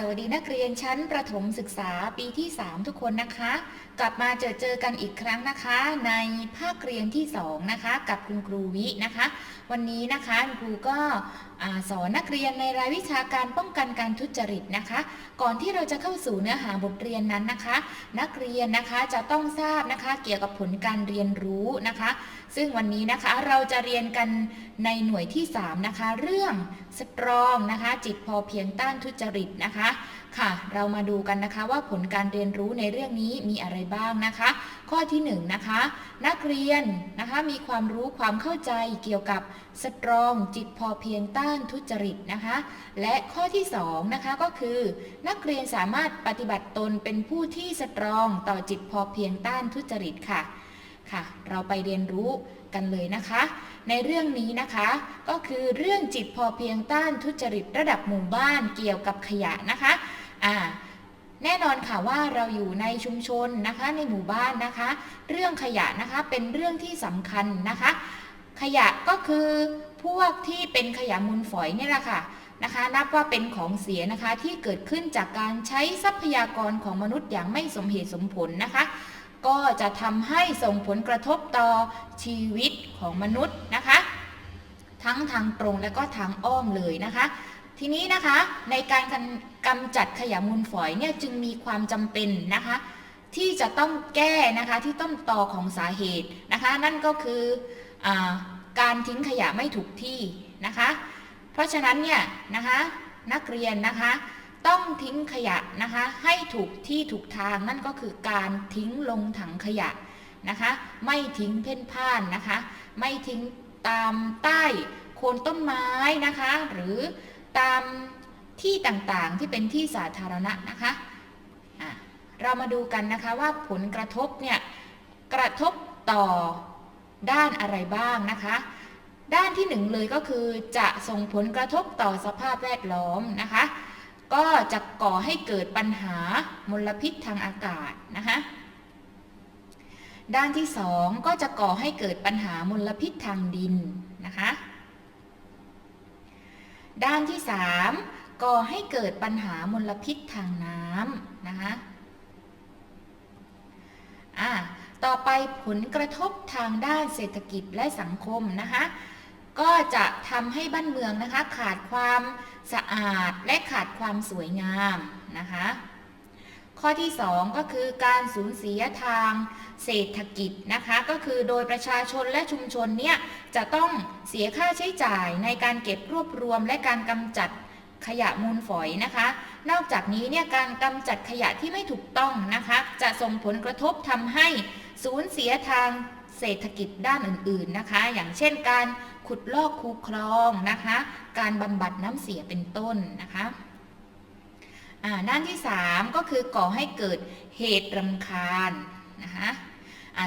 สวัสดีนักเรียนชั้นประถมศึกษาปีที่ 3 ทุกคนนะคะ กลับมาเจอเจอกันอีกครั้งนะคะ ในภาคเรียนที่ 2 นะคะ กับคุณครูวินะคะ วันนี้นะคะคุณครูก็สอนนักเรียนในรายวิชาการป้องกันการทุจริตนะคะ ก่อนที่เราจะเข้าสู่เนื้อหาบทเรียนนั้นนะคะ นักเรียนนะคะจะต้องทราบนะคะเกี่ยวกับผลการเรียนรู้นะคะ ซึ่งวันนี้นะคะเราจะเรียนกันในหน่วยที่ 3 นะคะ เรื่องสตรองนะคะ จิตพอเพียงต้านทุจริตนะคะ ค่ะ เรามาดูกันนะคะว่าผลการเรียนรู้ในเรื่องนี้มีอะไรบ้างนะคะ ข้อที่1นงนะคะ นักเรียนนะคะมีความรู้ความเข้าใจเกี่ยวกับสตรองจิตพอเพียงต้านทุจริตนะคะ และข้อที่2นะคะก็คือ นักเรียนสามารถปฏิบัติตนเป็นผู้ที่สตรองต่อจิตพอเพียงต้านทุจริตค่ะค่ะ เราไปเรียนรู้กันเลยนะคะ ในเรื่องนี้นะคะก็คือเรื่องจิตพอเพียงต้านทุจริตระดับหมู่บ้านเกี่ยวกับขยะนะคะ อ่าแน่นอนค่ะว่าเราอยู่ในชุมชนนะคะในหมู่บ้านนะคะ เรื่องขยะนะคะเป็นเรื่องที่สำคัญนะคะ ขยะก็คือพวกที่เป็นขยะมูลฝอยนี่แหละค่ะนะคะ นับว่าเป็นของเสียนะคะที่เกิดขึ้นจากการใช้ทรัพยากรของมนุษย์อย่างไม่สมเหตุสมผลนะคะ ก็จะทำให้ส่งผลกระทบต่อชีวิตของมนุษย์นะคะ ทั้งทางตรงและก็ทางอ้อมเลยนะคะ ทีนี้นะคะในการ กำจัดขยะมูลฝอยเนี่ยจึงมีความจำเป็นนะคะ ที่จะต้องแก้นะคะที่ต้นตอของสาเหตุนะคะ นั่นก็คืออการทิ้งขยะไม่ถูกที่นะคะ เพราะฉะนั้นเนี่ยนะคะนักเรียนนะคะต้องทิ้งขยะนะคะให้ถูกที่ถูกทางนั่นก็คือการทิ้งลงถังขยะนะคะ ไม่ทิ้งเพ่นพ่านนะคะ ไม่ทิ้งตามใต้โคนต้นไม้นะคะ หรือตาม ที่ต่างๆที่เป็นที่สาธารณะนะคะะเรามาดูกันนะคะว่าผลกระทบเนี่ยกระทบต่อด้านอะไรบ้างนะคะ ด้านที่หนึ่งเลยก็คือจะส่งผลกระทบต่อสภาพแวดล้อมนะคะ ก็จะก่อให้เกิดปัญหามลพิษทางอากาศนะคะด้านที่สองก็จะก่อให้เกิดปัญหามลพิษทางดินนะคะ ด้านที่สาม ก่อให้เกิดปัญหามลพิษทางน้ำนะคะอ่าต่อไปผลกระทบทางด้านเศรษฐกิจและสังคมนะคะก็จะทำให้บ้านเมืองนะคะขาดความสะอาดและขาดความสวยงามนะคะข้อที่ 2 ก็คือการสูญเสียทางเศรษฐกิจนะคะก็คือโดยประชาชนและชุมชนเนี่ยจะต้องเสียค่าใช้จ่ายในการเก็บรวบรวมและการกำจัด ขยะมูลฝอยนะคะ นอกจากนี้เนี่ยการกำจัดขยะที่ไม่ถูกต้องนะคะ จะส่งผลกระทบทำให้สูญเสียทางเศรษฐกิจด้านอื่นๆนะคะ อย่างเช่นการขุดลอกคูคลองนะคะ การบำบัดน้ำเสียเป็นต้นนะคะด้านที่ 3 ก็คือก่อให้เกิดเหตุรำคาญนะคะ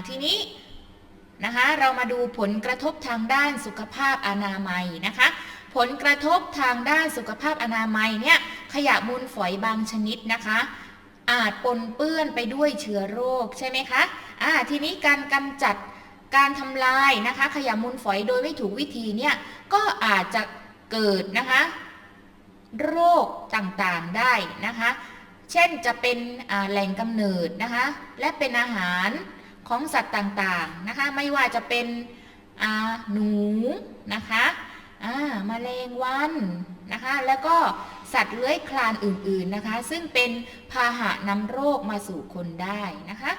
ทีนี้นะคะเรามาดูผลกระทบทางด้านสุขภาพอนามัยนะคะ ผลกระทบทางด้านสุขภาพอนามัยเนี่ยขยะมูลฝอยบางชนิดนะคะ อาจปนเปื้อนไปด้วยเชื้อโรคใช่ไหมคะะทีนี้การกำจัดการทำลายนะคะ ขยะมูลฝอยโดยไม่ถูกวิธีเนี่ยก็อาจจะเกิดนะคะ โรคต่างๆได้นะคะ เช่นจะเป็นแหล่งกำเนิดนะคะ และเป็นอาหารของสัตว์ต่างๆนะคะ ไม่ว่าจะเป็นหนูนะคะ มแมลงวันนะคะ แล้วก็สัตว์เลื้อยคลานอื่นๆนะคะ ซึ่งเป็นพาหะนำโรคมาสู่คนได้นะคะ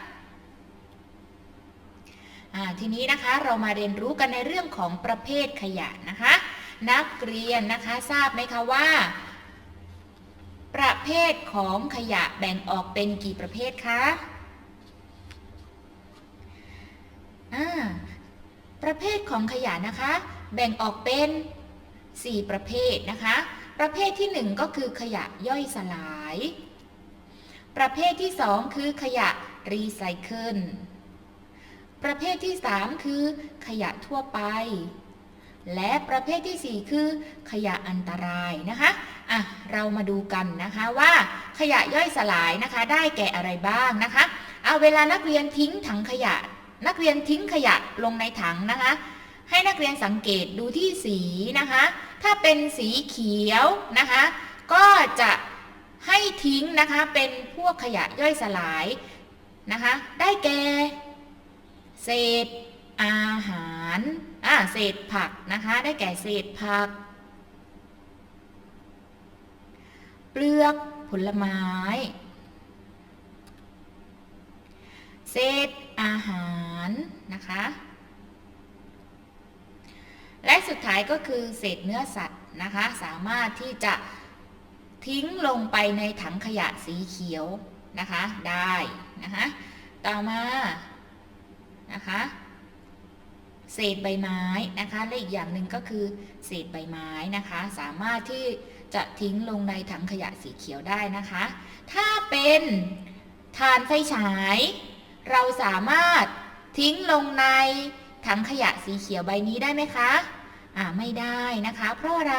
ทีนี้นะคะเรามาเรียนรู้กันในเรื่องของประเภทขยะนะคะ นักเรียนนะคะทราบไหมคะว่า ประเภทของขยะแบ่งออกเป็นกี่ประเภทคะประเภทของขยะนะคะ แบ่งออกเป็น 4 ประเภทนะคะ ประเภทที่ 1 ก็คือขยะย่อยสลาย ประเภทที่ 2 คือขยะรีไซเคิล ประเภทที่ 3 คือขยะทั่วไป และประเภทที่ 4 คือขยะอันตรายนะคะอะเรามาดูกันนะคะว่าขยะย่อยสลายนะคะ ได้แก่อะไรบ้างนะคะ เอาเวลานักเรียนทิ้งถังขยะ นักเรียนทิ้งขยะลงในถังนะคะ ให้นักเรียนสังเกตดูที่สีนะคะ ถ้าเป็นสีเขียวนะคะ ก็จะให้ทิ้งนะคะเป็นพวกขยะย่อยสลายนะคะ ได้แก่เศษอาหารอ่าเศษผักนะคะ ได้แก่เศษผัก เปลือกผลไม้ เศษอาหารนะคะ และสุดท้ายก็คือเศษเนื้อสัตว์นะคะ สามารถที่จะทิ้งลงไปในถังขยะสีเขียวนะคะ ได้นะคะ ต่อมานะคะเศษใบไม้นะคะและอีกอย่างหนึ่งก็คือเศษใบไม้นะคะ สามารถที่จะทิ้งลงในถังขยะสีเขียวได้นะคะ ถ้าเป็นถ่านไฟฉาย เราสามารถทิ้งลงใน ถังขยะสีเขียวใบนี้ได้ไหมคะอ่าไม่ได้นะคะ เพราะอะไร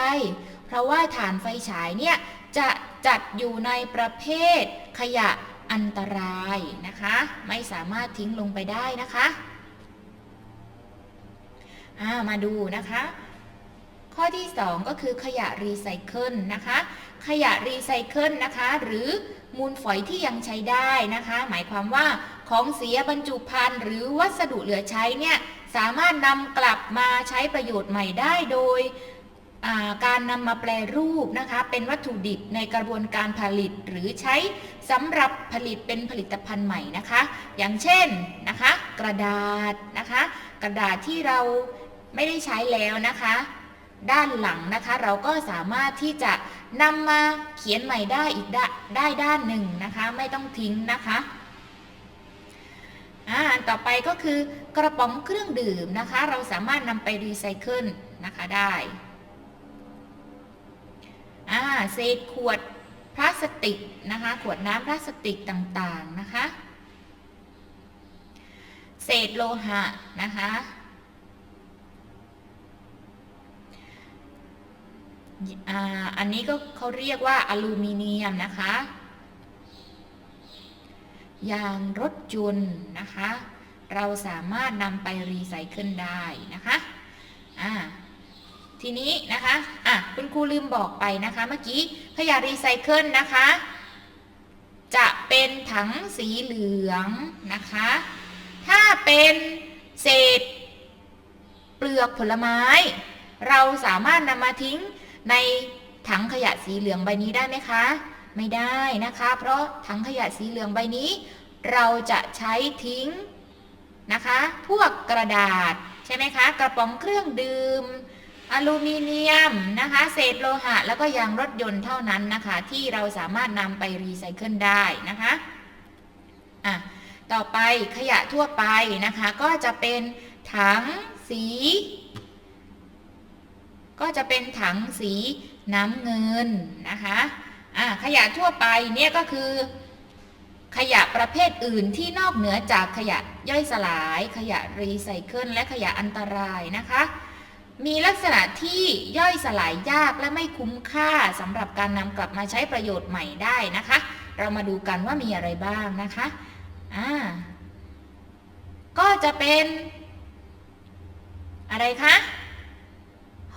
เพราะว่าถ่านไฟฉายเนี่ยจะจัดอยู่ในประเภทขยะอันตรายนะคะ ไม่สามารถทิ้งลงไปได้นะคะามาดูนะคะ ข้อที่ 2 ก็คือขยะรีไซเคิลนะคะ ขยะรีไซเคิลนะคะ หรือมูลฝอยที่ยังใช้ได้นะคะ หมายความว่าของเสียบรรจุภัณฑ์หรือวัสดุเหลือใช้เนี่ย สามารถนำกลับมาใช้ประโยชน์ใหม่ได้โดยการนำมาแปลรูปนะคะ เป็นวัตถุดิบในกระบวนการผลิตหรือใช้สำหรับผลิตเป็นผลิตภัณฑ์ใหม่นะคะ อย่างเช่นนะคะ กระดาษนะคะ กระดาษที่เราไม่ได้ใช้แล้วนะคะ ด้านหลังนะคะเราก็สามารถที่จะนำมาเขียนใหม่ได้อีกได้ด้านหนึ่งนะคะ ไม่ต้องทิ้งนะคะ อ่าอันต่อไปก็คือกระป๋องเครื่องดื่มนะคะ เราสามารถนำไปรีไซเคิลนะคะได้อ่าเศษขวดพลาสติกนะคะ ขวดน้ำพลาสติกต่างๆนะคะ เศษโลหะนะคะอ่าอันนี้ก็เขาเรียกว่าอลูมิเนียมนะคะ ยางรถยนต์นะคะ เราสามารถนำไปรีไซเคิลได้นะคะอ่าทีนี้นะคะอะคุณครูลืมบอกไปนะคะเมื่อกี้ขยะรีไซเคิลนะคะ จะเป็นถังสีเหลืองนะคะ ถ้าเป็นเศษเปลือกผลไม้ เราสามารถนำมาทิ้งในถังขยะสีเหลืองใบนี้ได้ไหมคะ ไม่ได้นะคะ เพราะถังขยะสีเหลืองใบนี้ เราจะใช้ทิ้งนะคะ พวกกระดาษใช่ไหมคะ กระป๋องเครื่องดื่มอลูมิเนียมนะคะ เศษโลหะ แล้วก็ยางรถยนต์เท่านั้นนะคะ ที่เราสามารถนำไปรีไซเคิลได้นะคะอะต่อไปขยะทั่วไปนะคะ ก็จะเป็นถังสี ก็จะเป็นถังสีน้ำเงินนะคะ อ่าขยะทั่วไปเนี่ยก็คือ ขยะประเภทอื่นที่นอกเหนือจากขยะย่อยสลาย ขยะรีไซเคิลและขยะอันตรายนะคะ มีลักษณะที่ย่อยสลายยากและไม่คุ้มค่าสำหรับการนำกลับมาใช้ประโยชน์ใหม่ได้นะคะ เรามาดูกันว่ามีอะไรบ้างนะคะอ่าก็จะเป็น อะไรคะ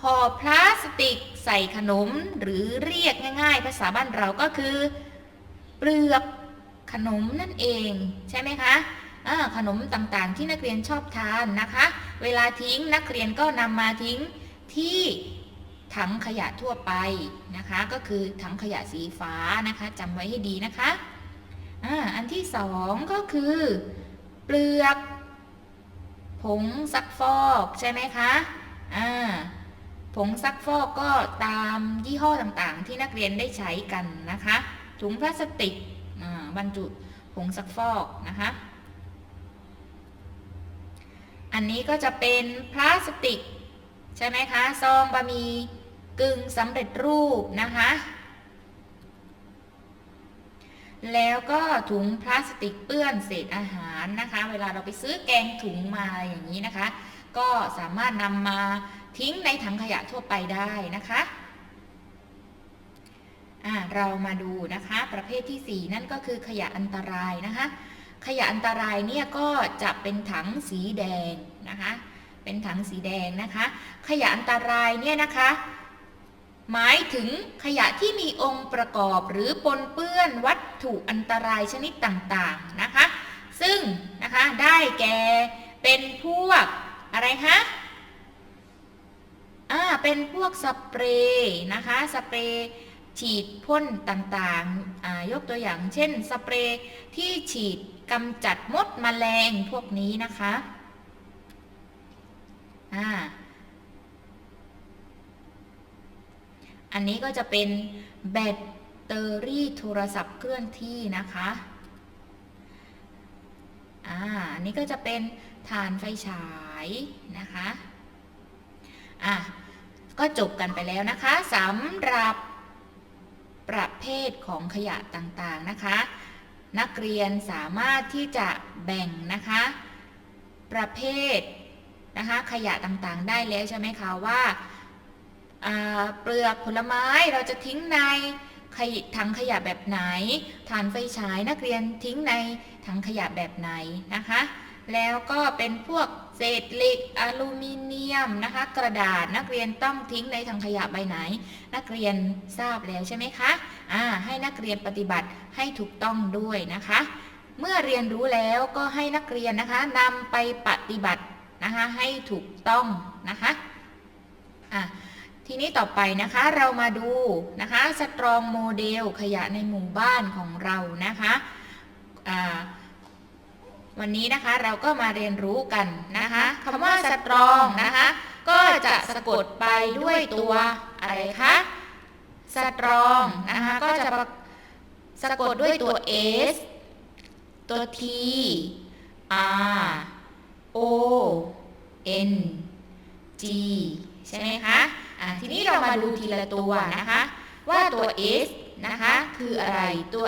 ห่อพลาสติก ใส่ขนมหรือเรียกง่าย ๆ ภาษาบ้านเราก็คือ เปลือกขนมนั่นเองใช่ไหมคะขนมต่างๆ ที่นักเรียนชอบทานนะคะ เวลาทิ้งนักเรียนก็นำมาทิ้งที่ถังขยะทั่วไปนะคะ ก็คือถังขยะสีฟ้านะคะจำไว้ให้ดีนะคะออันที่สองก็คือ เปลือก ผงซักฟอกใช่ไหมคะอ่า ผงซักฟอกก็ตามยี่ห้อต่างๆ ที่นักเรียนได้ใช้กันนะคะ ถุงพลาสติกบรรจุผงซักฟอกนะคะ อันนี้ก็จะเป็นพลาสติก ใช่ไหมคะ ซองบะหมี่กึ่งสำเร็จรูปนะคะ แล้วก็ถุงพลาสติกเปื้อนเศษอาหารนะคะ เวลาเราไปซื้อแกงถุงมาอย่างนี้นะคะ ก็สามารถนำมา ทิ้งในถังขยะทั่วไปได้นะคะอ่าเรามาดูนะคะ ประเภทที่ 4 นั่นก็คือขยะอันตรายนะคะ ขยะอันตรายเนี่ยก็จะเป็นถังสีแดงนะคะ เป็นถังสีแดงนะคะ ขยะอันตรายเนี่ยนะคะ หมายถึงขยะที่มีองค์ประกอบหรือปนเปื้อนวัตถุอันตรายชนิดต่างๆนะคะ ซึ่งนะคะได้แก่เป็นพวกอะไรคะ อ่าเป็นพวกสเปรย์นะคะสเปรย์ฉีดพ่นต่างๆอ่ายกตัวอย่างเช่นสเปรย์ที่ฉีดกำจัดมดแมลงพวกนี้นะคะอ่าอันนี้ก็จะเป็นแบตเตอรี่โทรศัพท์เคลื่อนที่นะคะอ่าอันนี้ก็จะเป็นฐานไฟฉายนะคะ อะก็จบกันไปแล้วนะคะสำหรับประเภทของขยะต่างๆนะคะ นักเรียนสามารถที่จะแบ่งนะคะ ประเภทนะคะขยะต่างๆ ได้แล้วใช่ไหมคะว่าาเปลือกผลไม้เราจะทิ้งในขยถังขยะแบบไหนถ่านไฟฉายนักเรียนทิ้งในถังขยะแบบไหนนะคะ แล้วก็เป็นพวกเศษเหล็กอลูมิเนียมนะคะ กระดาษนักเรียนต้องทิ้งในถังขยะใบไหน นักเรียนทราบแล้วใช่ไหมคะอ่าให้นักเรียนปฏิบัติให้ถูกต้องด้วยนะคะ เมื่อเรียนรู้แล้วก็ให้นักเรียนนะคะนำไปปฏิบัตินะคะให้ถูกต้องนะคะอะทีนี้ต่อไปนะคะเรามาดูนะคะสตรองโมเดลขยะในหมู่บ้านของเรานะคะอ่า วันนี้นะคะเราก็มาเรียนรู้กันนะคะคำว่าสตรองนะคะ ก็จะสะกดไปด้วยตัวอะไรคะสตรองนะคะก็จะสะกดด้วยตัว S ตัว T R O N G ใช่ไหมคะะทีนี้เรามาดูทีละตัวนะคะ ว่าตัว S นะคะ คืออะไรตัว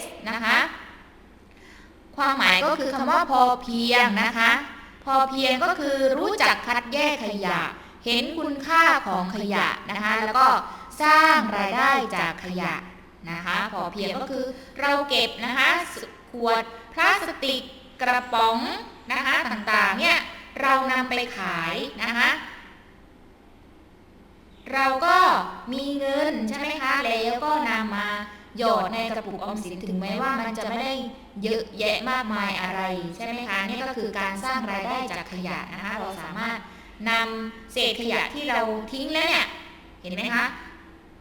S นะคะ ความหมายก็คือคำว่าพอเพียงนะคะ พอเพียงก็คือรู้จักคัดแยกขยะ เห็นคุณค่าของขยะนะคะ แล้วก็สร้างรายได้จากขยะนะคะ พอเพียงก็คือเราเก็บนะคะขวดพลาสติกกระป๋องนะคะต่างๆเนี่ยเรานำไปขายนะคะเราก็มีเงินใช่ไหมคะแล้วก็นำมา หยอดในกระปุกออมสินถึงแม้ว่ามันจะไม่ได้เยอะแยะมากมายอะไรใช่ไหมคะนี่ก็คือการสร้างรายได้จากขยะนะคะเราสามารถนำเศษขยะที่เราทิ้งแล้วเนี่ยเห็นไหมคะ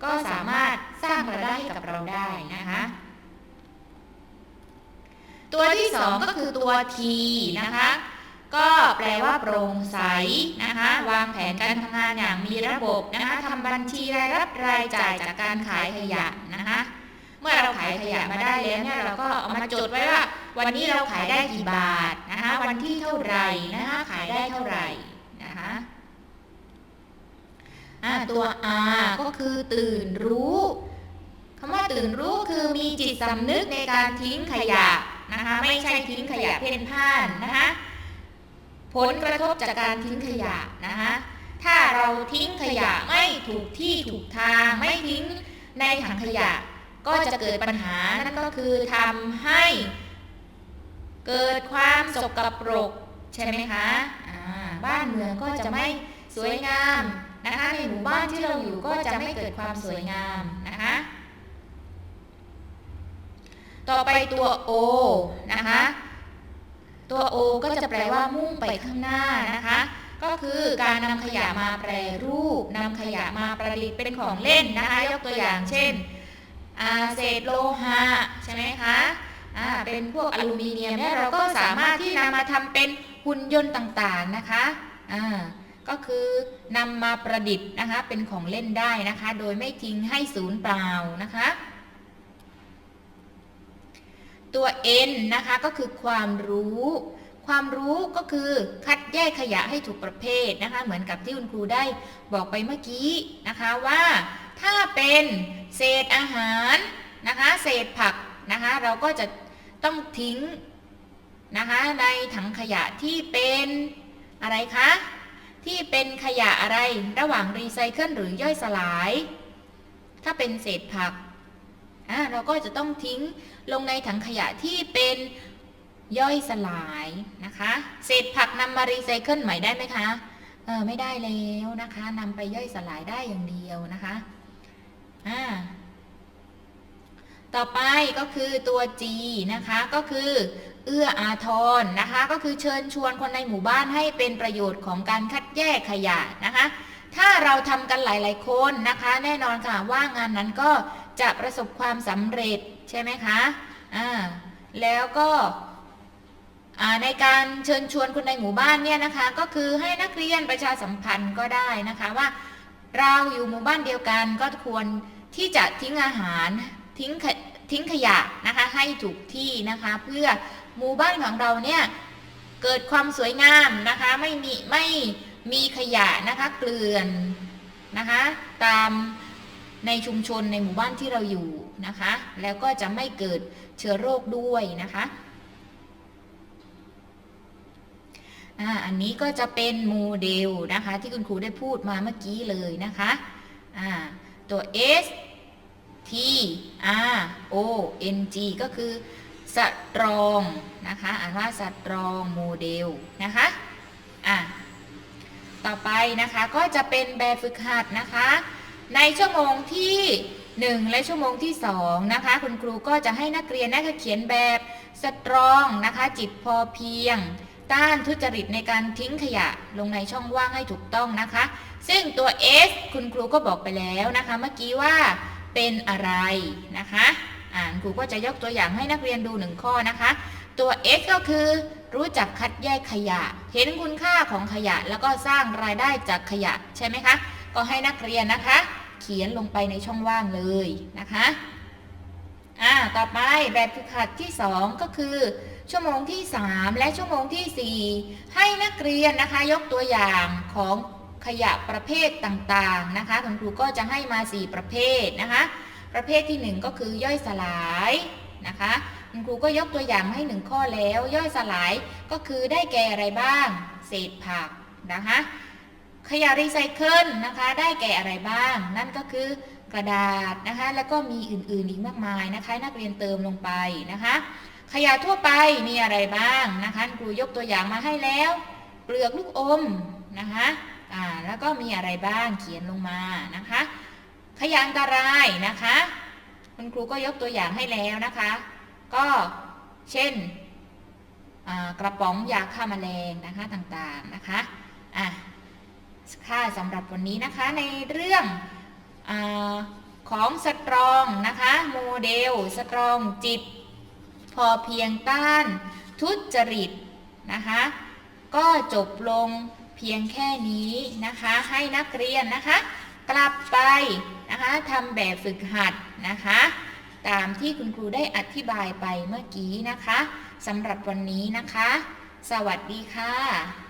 ก็สามารถสร้างรายได้ให้กับเราได้นะคะตัวที่สองก็คือตัว T นะคะ ก็แปลว่าโปร่งใสนะคะ วางแผนการทำงานอย่างมีระบบนะคะทำบัญชีรายรับรายจ่ายจากการขายขยะนะคะ เมื่อเราขายขยะมาได้แล้วเนี่ยเราก็เอามาจดไว้ว่า วันนี้เราขายได้กี่บาทนะคะวันที่เท่าไหร่นะคะขายได้เท่าไหร่นะคะตัว R ก็คือตื่นรู้คำว่าตื่นรู้คือมีจิตสำนึกในการทิ้งขยะนะคะไม่ใช่ทิ้งขยะเพ่นพ่านนะคะผลกระทบจากการทิ้งขยะนะคะถ้าเราทิ้งขยะไม่ถูกที่ถูกทางไม่ทิ้งในถังขยะ ก็จะเกิดปัญหานั่นก็คือทำให้เกิดความสกปรกใช่ไหมคะบ้านเมืองก็จะไม่สวยงามนะคะในหมู่บ้านที่เราอยู่ก็จะไม่เกิดความสวยงามนะคะต่อไปตัว O นะคะตัว O ก็จะแปลว่ามุ่งไปข้างหน้านะคะก็คือการนำขยะมาแปรรูปนำขยะมาประดิษฐ์เป็นของเล่นนะคะยกตัวอย่างเช่น เศษโลหะใช่ไหมคะเป็นพวกอลูมิเนียมเนี่ยเราก็สามารถที่นำมาทำเป็นหุ่นยนต์ต่างๆนะคะก็คือนำมาประดิษฐ์นะคะเป็นของเล่นได้นะคะ โดยไม่ทิ้งให้ศูนย์เปล่านะคะ ตัว N นะคะก็คือความรู้ ความรู้ก็คือคัดแยกขยะให้ถูกประเภทนะคะ เหมือนกับที่คุณครูได้บอกไปเมื่อกี้นะคะว่าถ้าเป็นเศษอาหารนะคะ เศษผักนะคะ เราก็จะต้องทิ้งนะคะในถังขยะที่เป็นอะไรคะที่เป็นขยะอะไรระหว่างรีไซเคิลหรือย่อยสลาย ถ้าเป็นเศษผักเราก็จะต้องทิ้งลงในถังขยะที่เป็น ย่อยสลายนะคะเศษผักนำมารีไซเคิลใหม่ได้ไหมคะเออไม่ได้แล้วนะคะนำไปย่อยสลายได้อย่างเดียวนะคะอ่าต่อไปก็คือตัว G นะคะก็คือเอื้ออาทรนะคะ ก็คือเชิญชวนคนในหมู่บ้านให้เป็นประโยชน์ของการคัดแยกขยะนะคะ ถ้าเราทำกันหลาย ๆ คนนะคะ แน่นอนค่ะว่างานนั้นก็จะประสบความสำเร็จใช่ไหมคะอ่าแล้วก็ ในการเชิญชวนคนในหมู่บ้านเนี่ยนะคะ ก็คือให้นักเรียนประชาสัมพันธ์ก็ได้นะคะว่า เราอยู่หมู่บ้านเดียวกันก็ควรที่จะทิ้งอาหารทิ้งทิ้งขยะนะคะให้ถูกที่นะคะเพื่อหมู่บ้านของเราเนี่ยเกิดความสวยงามนะคะไม่มีไม่มีขยะนะคะเกลื่อนนะคะตามในชุมชนในหมู่บ้านที่เราอยู่นะคะ แล้วก็จะไม่เกิดเชื้อโรคด้วยนะคะ อ่าอันนี้ก็จะเป็นโมเดลนะคะ ที่คุณครูได้พูดมาเมื่อกี้เลยนะคะอ่าตัว S T R O N G ก็คือสตรองนะคะอ่านว่าสตรองโมเดลนะคะอะต่อไปนะคะก็จะเป็นแบบฝึกหัดนะคะ ในชั่วโมงที่ 1 และชั่วโมงที่2นะคะคุณครูก็จะให้นักเรียนนะคะเขียนแบบสตรองนะคะจิตพอเพียง ต้านทุจริตในการทิ้งขยะลงในช่องว่างให้ถูกต้องนะคะ ซึ่งตัว S คุณครูก็บอกไปแล้วนะคะ เมื่อกี้ว่าเป็นอะไรนะคะอ่านครูก็จะยกตัวอย่างให้นักเรียนดูหนึ่งข้อนะคะ ตัว S ก็คือ รู้จักคัดแยกขยะ เห็นคุณค่าของขยะแล้วก็สร้างรายได้จากขยะใช่ไหมคะ ก็ให้นักเรียนนะคะ เขียนลงไปในช่องว่างเลยนะคะอ่าต่อไปแบบฝึกหัดที่ 2 ก็คือ ชั่วโมงที่ 3 และชั่วโมงที่ 4 ให้นักเรียนนะคะยกตัวอย่างของขยะประเภทต่างๆนะคะคุณครูก็จะให้มา 4 ประเภทนะคะ ประเภทที่ 1 ก็คือย่อยสลายนะคะคุณครูก็ยกตัวอย่างให้ 1 ข้อแล้ว ย่อยสลายก็คือได้แก่อะไรบ้าง เศษผักนะคะขยะรีไซเคิลนะคะได้แก่อะไรบ้าง นั่นก็คือกระดาษนะคะแล้วก็มีอื่นๆอีกมากมายนะคะ นักเรียนเติมลงไปนะคะ ขยะทั่วไปมีอะไรบ้างนะคะครูยกตัวอย่างมาให้แล้ว เปลือกลูกอมนะคะอ่าแล้วก็มีอะไรบ้างเขียนลงมานะคะ ขยะอันตรายนะคะ คุณครูก็ยกตัวอย่างให้แล้วนะคะ ก็เช่นกระป๋องยาฆ่าแมลงนะคะต่างๆนะคะอะค่ะสำหรับวันนี้นะคะในเรื่องอของสตรองนะคะโมเดลสตรองจิต พอเพียงต้าน ทุจริตนะคะ ก็จบลงเพียงแค่นี้นะคะ ให้นักเรียนนะคะ กลับไปนะคะทำแบบฝึกหัดนะคะ ตามที่คุณครูได้อธิบายไปเมื่อกี้นะคะสำหรับวันนี้นะคะ สวัสดีค่ะ